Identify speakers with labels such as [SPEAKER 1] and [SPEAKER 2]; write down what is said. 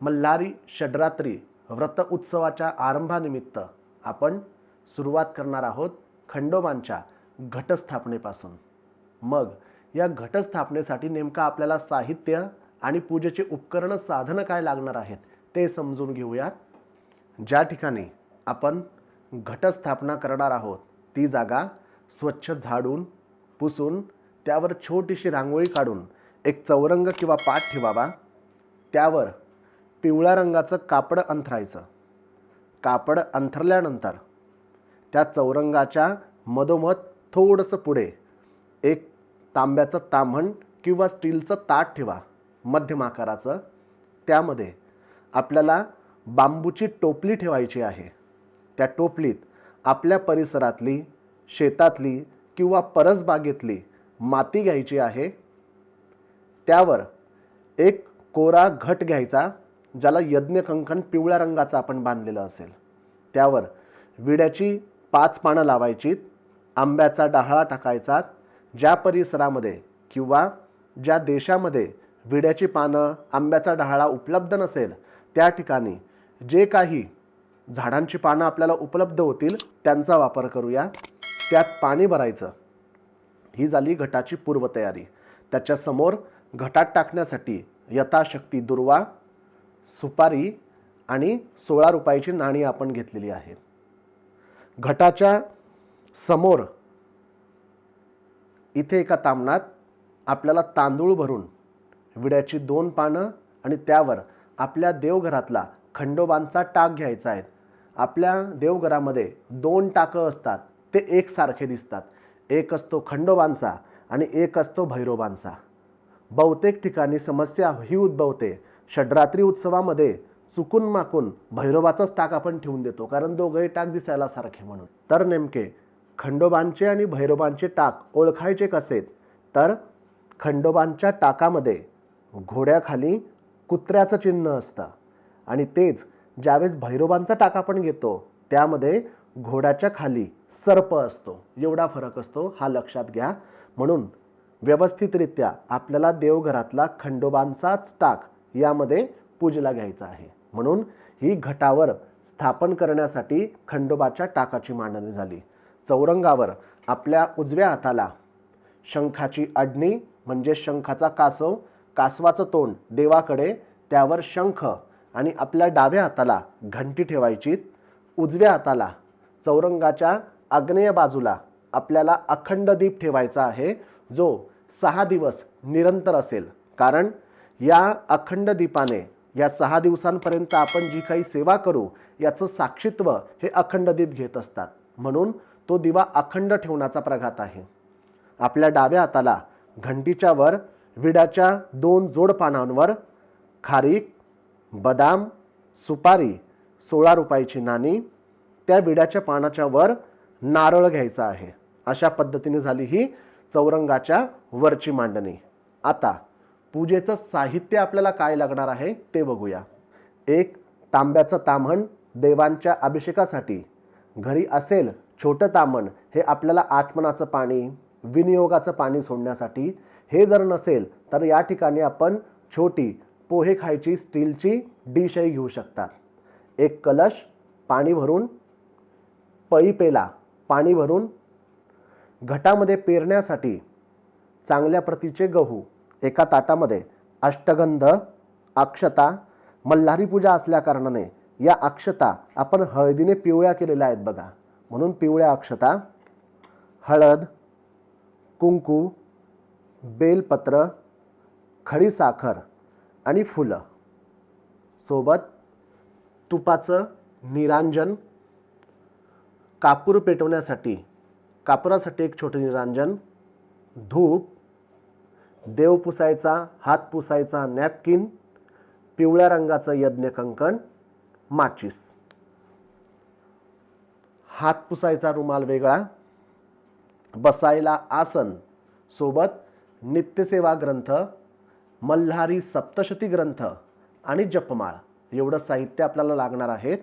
[SPEAKER 1] मल्हारी षडरात्री व्रत उत्सवाच्या आरंभानिमित्त आपण सुरुवात करणार आहोत खंडोबांच्या घटस्थापनेपासून. मग या घटस्थापनेसाठी नेमकं आपल्याला साहित्य आणि पूजेचे उपकरणं साधनं काय लागणार आहेत ते समजून घेऊयात. ज्या ठिकाणी आपण घटस्थापना करणार आहोत ती जागा स्वच्छ झाडून पुसून त्यावर छोटीशी रांगोळी काढून एक चौरंग किंवा पाठ ठेवावा. त्यावर पिवळ्या रंगाचं कापड अंथरायचं. कापड अंथरल्यानंतर त्या चौरंगाच्या मधोमध थोडंसं पुढे एक तांब्याचं ताम्हण किंवा स्टीलचं ताट ठेवा मध्यम आकाराचं. त्यामध्ये आपल्याला बांबूची टोपली ठेवायची आहे. त्या टोपलीत आपल्या परिसरातली शेतातली किंवा परसबागेतली माती घ्यायची आहे. त्यावर एक कोरा घट घ्यायचा. ज्याला यज्ञकंकण पिवळ्या रंगाचं आपण बांधलेलं असेल. त्यावर विड्याची पाच पानं लावायची आंब्याचा डहाळा टाकायचा ज्या परिसरामध्ये किंवा ज्या देशामध्ये विड्याची पानं आंब्याचा डहाळा उपलब्ध नसेल त्या ठिकाणी जे काही झाडांची पानं आपल्याला उपलब्ध होतील त्यांचा वापर करूया. त्यात पाणी भरायचं. ही झाली घटाची पूर्वतयारी. त्याच्यासमोर घटात टाकण्यासाठी यथाशक्ती दुर्वा सुपारी आणि सोळा रुपयाची नाणी आपण घेतलेली आहेत. घटाच्या समोर इथे एका तामणात आपल्याला तांदूळ भरून विड्याची दोन पानं आणि त्यावर आपल्या देवघरातला खंडोबांचा टाक घ्यायचा आहे. आपल्या देवघरामध्ये दोन टाकं असतात ते एकसारखे दिसतात. एक असतो खंडोबांचा आणि एक असतो भैरोबांचा. बहुतेक ठिकाणी समस्या ही उद्भवते. षडरात्री उत्सवामध्ये चुकून माकून भैरवाचाच टाक आपण ठेवून देतो कारण दोघंही टाक दिसायला सारखे म्हणून. तर नेमके खंडोबांचे आणि भैरवांचे टाक ओळखायचे कसे तर खंडोबांच्या टाकामध्ये घोड्याखाली कुत्र्याचं चिन्ह असतं आणि तेच ज्यावेळेस भैरोबांचा टाक आपण घेतो त्यामध्ये घोड्याच्या खाली सर्प असतो. एवढा फरक असतो हा लक्षात घ्या. म्हणून व्यवस्थितरित्या आपल्याला देवघरातला खंडोबांचाच टाक यामध्ये पूजेला घ्यायचा आहे. म्हणून ही घटावर स्थापन करण्यासाठी खंडोबाच्या टाकाची मांडणी झाली. चौरंगावर आपल्या उजव्या हाताला शंखाची अडणी म्हणजे शंखाचा कासव कासवाचं तोंड देवाकडे त्यावर शंख आणि आपल्या डाव्या हाताला घंटी ठेवायची. उजव्या हाताला चौरंगाच्या आग्नेय बाजूला आपल्याला अखंड दीप ठेवायचा आहे जो सहा दिवस निरंतर असेल. कारण या अखंड दीपाने या सहा दिवसांपर्यंत आपण जी काही सेवा करू याचं साक्षित्व हे अखंड दीप घेत असतात. म्हणून तो दिवा अखंड ठेवण्याचा प्रघात आहे. आपल्या डाव्या हाताला घंटीच्या वर विड्याच्या दोन जोडपानांवर खारीक बदाम सुपारी सोळा रुपयाची नाणी त्या विड्याच्या पानाच्या वर नारळ घ्यायचा आहे. अशा पद्धतीने झाली ही चौरंगाच्या वरची मांडणी. आता पूजेचं साहित्य आपल्याला काय लागणार आहे ते बघूया. एक तांब्याचं ताम्हण देवांच्या अभिषेकासाठी. घरी असेल छोटं तामण हे आपल्याला आठमणाचं पाणी विनियोगाचं पाणी सोडण्यासाठी. हे जर नसेल तर या ठिकाणी आपण छोटी पोहे खायची स्टीलची डिशही घेऊ शकतात एक कलश पाणी भरून पळी पेला पाणी भरून घटामध्ये पेरण्यासाठी चांगल्या प्रतीचे गहू एका ताटामध्ये अष्टगंध अक्षता मल्हारी पूजा असल्याकारणाने या अक्षता आपण हळदीने पिवळ्या केलेल्या आहेत बघा. म्हणून पिवळ्या अक्षता हळद कुंकू बेलपत्र खडीसाखर आणि फुलं. सोबत तुपाचं निरांजन कापूर पेटवण्यासाठी कापुरासाठी एक छोटं निरांजन धूप देव पुसायचा हात पुसायचा नॅपकिन पिवळ्या रंगाचं यज्ञकंकण माचीस. हात पुसायचा रुमाल वेगळा बसायला आसन सोबत नित्यसेवा ग्रंथ मल्हारी सप्तशती ग्रंथ आणि जपमाळ. एवढं साहित्य आपल्याला लागणार आहेत.